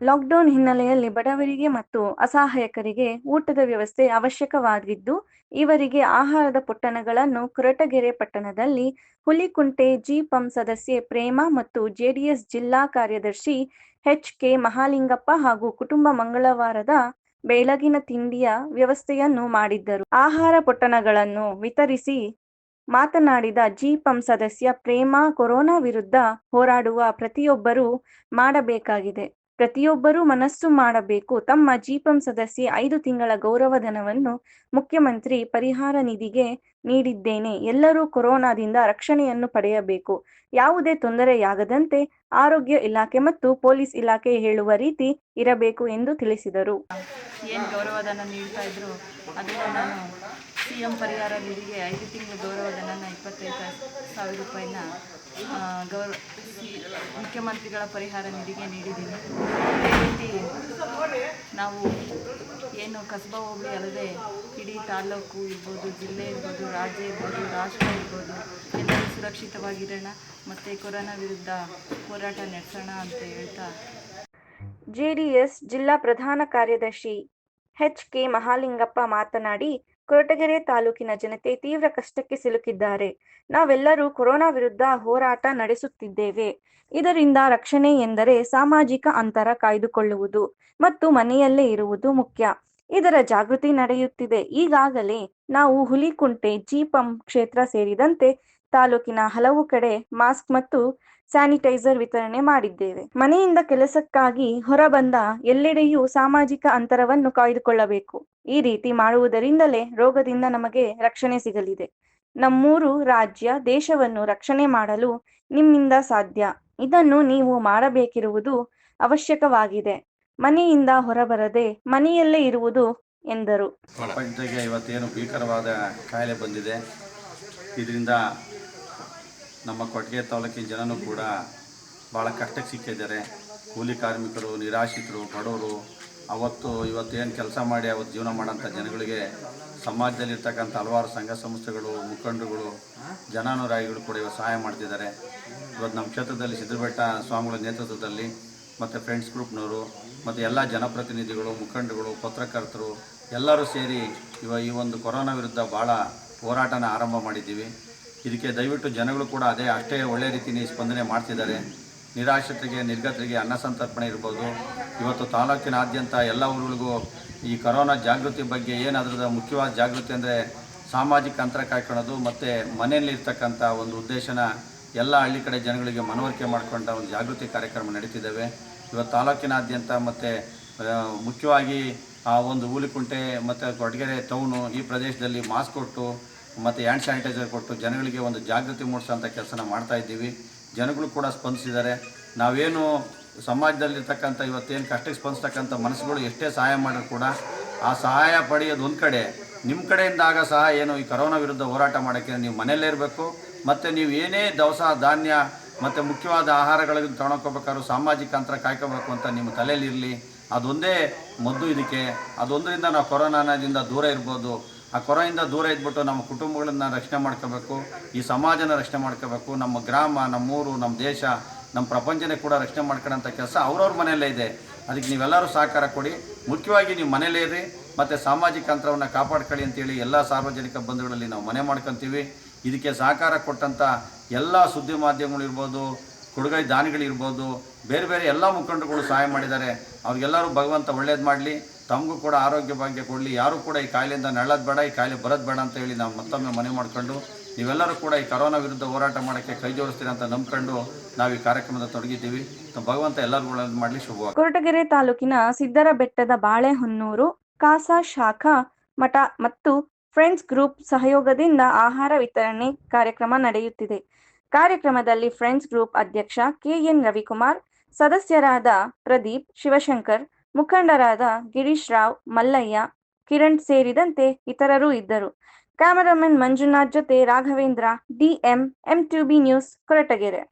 Lockdown ಹಿನ್ನೆಲೆಯಲ್ಲಿ ಬಡವರಿಗೆ ಮತ್ತು ಅಸಹಾಯಕರಿಗೆ ಊಟದ ವ್ಯವಸ್ಥೆ ಅವಶ್ಯಕವಾಗಿದ್ದು, ಇವರಿಗೆ ಆಹಾರದ ಪೊಟ್ಟಣಗಳನ್ನು ಕೊರಟಗೆರೆ ಪಟ್ಟಣದಲ್ಲಿ ಹುಲಿಕುಂಟೆ ಜಿಪಂ ಸದಸ್ಯೆ ಪ್ರೇಮ ಮತ್ತು ಜೆಡಿಎಸ್ ಜಿಲ್ಲಾ ಕಾರ್ಯದರ್ಶಿ ಎಚ್ ಕೆ ಮಹಾಲಿಂಗಪ್ಪ ಹಾಗೂ ಕುಟುಂಬ ಮಂಗಳವಾರದ ಬೆಳಗಿನ ತಿಂಡಿಯ ವ್ಯವಸ್ಥೆಯನ್ನು ಮಾಡಿದ್ದರು. ಆಹಾರ ಪೊಟ್ಟಣಗಳನ್ನು ವಿತರಿಸಿ ಮಾತನಾಡಿದ ಜಿಪಂ ಸದಸ್ಯ ಪ್ರೇಮಾ, ಕೊರೋನಾ ವಿರುದ್ಧ ಹೋರಾಡುವ ಪ್ರತಿಯೊಬ್ಬರೂ ಮಾಡಬೇಕಾಗಿದೆ. ಪ್ರತಿಯೊಬ್ಬರೂ ಮನಸ್ಸು ಮಾಡಬೇಕು. ತಮ್ಮ ಜಿಪಂ ಸದಸ್ಯೆ ಐದು ತಿಂಗಳ ಗೌರವಧನವನ್ನು ಮುಖ್ಯಮಂತ್ರಿ ಪರಿಹಾರ ನಿಧಿಗೆ ನೀಡಿದ್ದೇನೆ. ಎಲ್ಲರೂ ಕೊರೋನಾದಿಂದ ರಕ್ಷಣೆಯನ್ನು ಪಡೆಯಬೇಕು. ಯಾವುದೇ ತೊಂದರೆಯಾಗದಂತೆ ಆರೋಗ್ಯ ಇಲಾಖೆ ಮತ್ತು ಪೊಲೀಸ್ ಇಲಾಖೆ ಹೇಳುವ ರೀತಿ ಇರಬೇಕು ಎಂದು ತಿಳಿಸಿದರು. ಏನು ಗೌರವಧನ ಪರಿಹಾರ ನಿಧಿಗೆ ಐದು ತಿಂಗಳ ಗೌರವಧನ ಇಪ್ಪತ್ತೈದು ಸಾವಿರ ರೂಪಾಯಿನ ಸಿ ಮುಖ್ಯಮಂತ್ರಿಗಳ ಪರಿಹಾರ ನಿಧಿಗೆ ನೀಡಿದ್ದೀನಿ. ಅದೇ ರೀತಿ ನಾವು ಏನು ಕಸಬಾ ಹೋಬಳಿ ಅಲ್ಲದೆ ಇಡೀ ತಾಲೂಕು ಇರ್ಬೋದು, ಜಿಲ್ಲೆ ಇರ್ಬೋದು, ರಾಜ್ಯ ಇರ್ಬೋದು, ರಾಷ್ಟ್ರ ಇರ್ಬೋದು, ಎಲ್ಲರೂ ಸುರಕ್ಷಿತವಾಗಿರೋಣ ಮತ್ತು ಕೊರೋನಾ ವಿರುದ್ಧ ಹೋರಾಟ ನಡೆಸೋಣ ಅಂತ ಹೇಳ್ತಾ ಜೆಡಿಎಸ್ ಜಿಲ್ಲಾ ಪ್ರಧಾನ ಕಾರ್ಯದರ್ಶಿ ಎಚ್ ಕೆ ಮಹಾಲಿಂಗಪ್ಪ ಮಾತನಾಡಿ ಕೊರಟಗೆರೆ ತಾಲೂಕಿನ ಜನತೆ ತೀವ್ರ ಕಷ್ಟಕ್ಕೆ ಸಿಲುಕಿದ್ದಾರೆ. ನಾವೆಲ್ಲರೂ ಕೊರೋನಾ ವಿರುದ್ಧ ಹೋರಾಟ ನಡೆಸುತ್ತಿದ್ದೇವೆ. ಇದರಿಂದ ರಕ್ಷಣೆ ಎಂದರೆ ಸಾಮಾಜಿಕ ಅಂತರ ಕಾಯ್ದುಕೊಳ್ಳುವುದು ಮತ್ತು ಮನೆಯಲ್ಲೇ ಇರುವುದು ಮುಖ್ಯ. ಇದರ ಜಾಗೃತಿ ನಡೆಯುತ್ತಿದೆ. ಈಗಾಗಲೇ ನಾವು ಹುಲಿಕುಂಟೆ, ಜಿಪಂ ಕ್ಷೇತ್ರ ಸೇರಿದಂತೆ ತಾಲೂಕಿನ ಹಲವು ಕಡೆ ಮಾಸ್ಕ್ ಮತ್ತು ಸ್ಯಾನಿಟೈಸರ್ ವಿತರಣೆ ಮಾಡಿದ್ದೇವೆ. ಮನೆಯಿಂದ ಕೆಲಸಕ್ಕಾಗಿ ಹೊರಬಂದ ಎಲ್ಲೆಡೆಯೂ ಸಾಮಾಜಿಕ ಅಂತರವನ್ನು ಕಾಯ್ದುಕೊಳ್ಳಬೇಕು. ಈ ರೀತಿ ಮಾಡುವುದರಿಂದಲೇ ರೋಗದಿಂದ ನಮಗೆ ರಕ್ಷಣೆ ಸಿಗಲಿದೆ. ನಮ್ಮೂರು ರಾಜ್ಯ ದೇಶವನ್ನು ರಕ್ಷಣೆ ಮಾಡಲು ನಿಮ್ಮಿಂದ ಸಾಧ್ಯ. ಇದನ್ನು ನೀವು ಮಾಡಬೇಕಿರುವುದು ಅವಶ್ಯಕವಾಗಿದೆ. ಮನೆಯಿಂದ ಹೊರಬರದೆ ಮನೆಯಲ್ಲೇ ಇರುವುದು ಎಂದರು. ಪ್ರಪಂಚಕ್ಕೆ ಇವತ್ತೇನು ಭೀಕರವಾದ ಕಾಯಿಲೆ ಬಂದಿದೆ. ಇದರಿಂದ ನಮ್ಮ ಕೊಟ್ಟಿಗೆ ತಾಲೂಕಿನ ಜನನೂ ಕೂಡ ಭಾಳ ಕಷ್ಟಕ್ಕೆ ಸಿಕ್ಕಿದ್ದಾರೆ. ಕೂಲಿ ಕಾರ್ಮಿಕರು, ನಿರಾಶ್ರಿತರು, ಬಡವರು, ಅವತ್ತು ಇವತ್ತೇನು ಕೆಲಸ ಮಾಡಿ ಅವತ್ತು ಜೀವನ ಮಾಡೋಂಥ ಜನಗಳಿಗೆ ಸಮಾಜದಲ್ಲಿರ್ತಕ್ಕಂಥ ಹಲವಾರು ಸಂಘ ಸಂಸ್ಥೆಗಳು, ಮುಖಂಡರುಗಳು, ಜನಾನುರಾಗಿಗಳು ಕೂಡ ಇವತ್ತು ಸಹಾಯ ಮಾಡ್ತಿದ್ದಾರೆ. ಇವತ್ತು ನಮ್ಮ ಕ್ಷೇತ್ರದಲ್ಲಿ ಸಿದ್ಧಬೆಟ್ಟ ಸ್ವಾಮಿಗಳ ನೇತೃತ್ವದಲ್ಲಿ ಮತ್ತು ಫ್ರೆಂಡ್ಸ್ ಗ್ರೂಪ್ನವರು ಮತ್ತು ಎಲ್ಲ ಜನಪ್ರತಿನಿಧಿಗಳು, ಮುಖಂಡರುಗಳು, ಪತ್ರಕರ್ತರು ಎಲ್ಲರೂ ಸೇರಿ ಇವ ಈ ಒಂದು ಕೊರೋನಾ ವಿರುದ್ಧ ಭಾಳ ಹೋರಾಟನ ಆರಂಭ ಮಾಡಿದ್ದೀವಿ. ಇದಕ್ಕೆ ದಯವಿಟ್ಟು ಜನಗಳು ಕೂಡ ಅದೇ ಅಷ್ಟೇ ಒಳ್ಳೆಯ ರೀತಿಯಲ್ಲಿ ಸ್ಪಂದನೆ ಮಾಡ್ತಿದ್ದಾರೆ. ನಿರಾಶ್ರಿತರಿಗೆ, ನಿರ್ಗತರಿಗೆ ಅನ್ನ ಸಂತರ್ಪಣೆ ಇರ್ಬೋದು. ಇವತ್ತು ತಾಲೂಕಿನಾದ್ಯಂತ ಎಲ್ಲ ಊರುಗಳಿಗೂ ಈ ಕರೋನಾ ಜಾಗೃತಿ ಬಗ್ಗೆ ಏನಾದ್ರದ ಮುಖ್ಯವಾದ ಜಾಗೃತಿ ಅಂದರೆ ಸಾಮಾಜಿಕ ಅಂತರ ಕಾಯ್ಕೊಳ್ಳೋದು ಮತ್ತು ಮನೆಯಲ್ಲಿರ್ತಕ್ಕಂಥ ಒಂದು ಉದ್ದೇಶನ ಎಲ್ಲ ಹಳ್ಳಿ ಕಡೆ ಜನಗಳಿಗೆ ಮನವರಿಕೆ ಮಾಡಿಕೊಂಡ ಒಂದು ಜಾಗೃತಿ ಕಾರ್ಯಕ್ರಮ ನಡೀತಿದ್ದಾವೆ. ಇವತ್ತು ತಾಲೂಕಿನಾದ್ಯಂತ ಮತ್ತು ಮುಖ್ಯವಾಗಿ ಆ ಒಂದು ಹೂಲಿಕುಂಟೆ ಮತ್ತು ಕೊಡಗೆರೆ ಟೌನು ಈ ಪ್ರದೇಶದಲ್ಲಿ ಮಾಸ್ಕ್ ಕೊಟ್ಟು ಮತ್ತು ಹ್ಯಾಂಡ್ ಸ್ಯಾನಿಟೈಸರ್ ಕೊಟ್ಟು ಜನಗಳಿಗೆ ಒಂದು ಜಾಗೃತಿ ಮೂಡಿಸೋಂಥ ಕೆಲಸನ ಮಾಡ್ತಾ ಇದ್ದೀವಿ. ಜನಗಳು ಕೂಡ ಸ್ಪಂದಿಸಿದ್ದಾರೆ. ನಾವೇನು ಸಮಾಜದಲ್ಲಿರ್ತಕ್ಕಂಥ ಇವತ್ತೇನು ಕಷ್ಟಕ್ಕೆ ಸ್ಪಂದಿಸ್ತಕ್ಕಂಥ ಮನಸ್ಸುಗಳು ಎಷ್ಟೇ ಸಹಾಯ ಮಾಡಿದ್ರು ಕೂಡ ಆ ಸಹಾಯ ಪಡೆಯೋದು ಒಂದು ಕಡೆ. ನಿಮ್ಮ ಕಡೆಯಿಂದ ಆಗ ಸಹ ಏನು ಈ ಕರೋನಾ ವಿರುದ್ಧ ಹೋರಾಟ ಮಾಡೋಕ್ಕೆ ನೀವು ಮನೆಯಲ್ಲೇ ಇರಬೇಕು. ಮತ್ತು ನೀವು ಏನೇ ದವಸ, ಧಾನ್ಯ ಮತ್ತು ಮುಖ್ಯವಾದ ಆಹಾರಗಳನ್ನು ತೊಗೊಂಡೋಗ್ಬೇಕಾದ್ರೂ ಸಾಮಾಜಿಕ ಅಂತರ ಕಾಯ್ಕೋಬೇಕು ಅಂತ ನಿಮ್ಮ ತಲೆಯಲ್ಲಿರಲಿ ಅದೊಂದೇ ಮದ್ದು ಇದಕ್ಕೆ. ಅದೊಂದರಿಂದ ನಾವು ಕೊರೋನಾದಿಂದ ದೂರ ಇರ್ಬೋದು. ಆ ಕೊರೆಯಿಂದ ದೂರ ಇದ್ಬಿಟ್ಟು ನಮ್ಮ ಕುಟುಂಬಗಳನ್ನು ರಕ್ಷಣೆ ಮಾಡ್ಕೋಬೇಕು, ಈ ಸಮಾಜನ ರಕ್ಷಣೆ ಮಾಡ್ಕೋಬೇಕು, ನಮ್ಮ ಗ್ರಾಮ, ನಮ್ಮ ಊರು, ನಮ್ಮ ದೇಶ, ನಮ್ಮ ಪ್ರಪಂಚನೇ ಕೂಡ ರಕ್ಷಣೆ ಮಾಡ್ಕೊಳ್ಳೋಂಥ ಕೆಲಸ ಅವ್ರವ್ರ ಮನೆಯಲ್ಲೇ ಇದೆ. ಅದಕ್ಕೆ ನೀವೆಲ್ಲರೂ ಸಹಕಾರ ಕೊಡಿ. ಮುಖ್ಯವಾಗಿ ನೀವು ಮನೇಲೇ ಇರಿ, ಮತ್ತು ಸಾಮಾಜಿಕ ಅಂತರವನ್ನು ಕಾಪಾಡ್ಕೊಳ್ಳಿ ಅಂತೇಳಿ ಎಲ್ಲ ಸಾರ್ವಜನಿಕ ಬಂಧುಗಳಲ್ಲಿ ನಾವು ಮನೆ ಮಾಡ್ಕೊತೀವಿ. ಇದಕ್ಕೆ ಸಹಕಾರ ಕೊಟ್ಟಂಥ ಎಲ್ಲ ಸುದ್ದಿ ಮಾಧ್ಯಮಗಳಿರ್ಬೋದು ಕೊಡುಗೈ ದಾನಿಗಳಿರ್ಬೋದು ಬೇರೆ ಬೇರೆ ಎಲ್ಲ ಮುಖಂಡರುಗಳು ಸಹಾಯ ಮಾಡಿದ್ದಾರೆ. ಅವ್ರಿಗೆಲ್ಲರೂ ಭಗವಂತ ಒಳ್ಳೇದು ಮಾಡಲಿ. ತಮಗೂ ಕೂಡ ಆರೋಗ್ಯ ಭಾಗ್ಯ ಕೊಡಲಿ. ಯಾರೂ ಕೂಡ ಈ ಕಾಯಿಲೆಯಿಂದ ನಳ್ಳೋದು ಬೇಡ, ಈ ಕಾಯಿಲೆ ಬರೋದು ಬೇಡ ಅಂತ ಹೇಳಿ ನಾವು ಮತ್ತೊಮ್ಮೆ ಮನೆ ಮಾಡ್ಕೊಂಡು, ನೀವೆಲ್ಲರೂ ಕೂಡ ಈ ಕರೋನಾ ವಿರುದ್ಧ ಹೋರಾಟ ಮಾಡೋಕ್ಕೆ ಕೈ ಜೋಡಿಸ್ತೀರ ಅಂತ ನಂಬ್ಕೊಂಡು ನಾವು ಈ ಕಾರ್ಯಕ್ರಮದ ತೊಡಗಿದ್ದೀವಿ. ಭಗವಂತ ಎಲ್ಲರೂ ಮಾಡಲಿ ಶುಭವಾಗಿ. ಕೊರಟಗೆರೆ ತಾಲೂಕಿನ ಸಿದ್ದರ ಬೆಟ್ಟದ ಬಾಳೆಹೊನ್ನೂರು, ಕಾಸಾ ಶಾಖಾ ಮಠ ಮತ್ತು ಫ್ರೆಂಡ್ಸ್ ಗ್ರೂಪ್ ಸಹಯೋಗದಿಂದ ಆಹಾರ ವಿತರಣೆ ಕಾರ್ಯಕ್ರಮ ನಡೆಯುತ್ತಿದೆ. ಕಾರ್ಯಕ್ರಮದಲ್ಲಿ ಫ್ರೆಂಡ್ಸ್ ಗ್ರೂಪ್ ಅಧ್ಯಕ್ಷ ಕೆಎನ್ ರವಿಕುಮಾರ್, ಸದಸ್ಯರಾದ ಪ್ರದೀಪ್ ಶಿವಶಂಕರ್ ಮುಖಂಡರಾದ ಗಿರೀಶ್ ರಾವ್, ಮಲ್ಲಯ್ಯ, ಕಿರಣ್ ಸೇರಿದಂತೆ ಇತರರು ಇದ್ದರು. ಕ್ಯಾಮರಾಮನ್ ಮಂಜುನಾಥ್ ಜೊತೆ Raghavendra, DM M two B news Koratagere.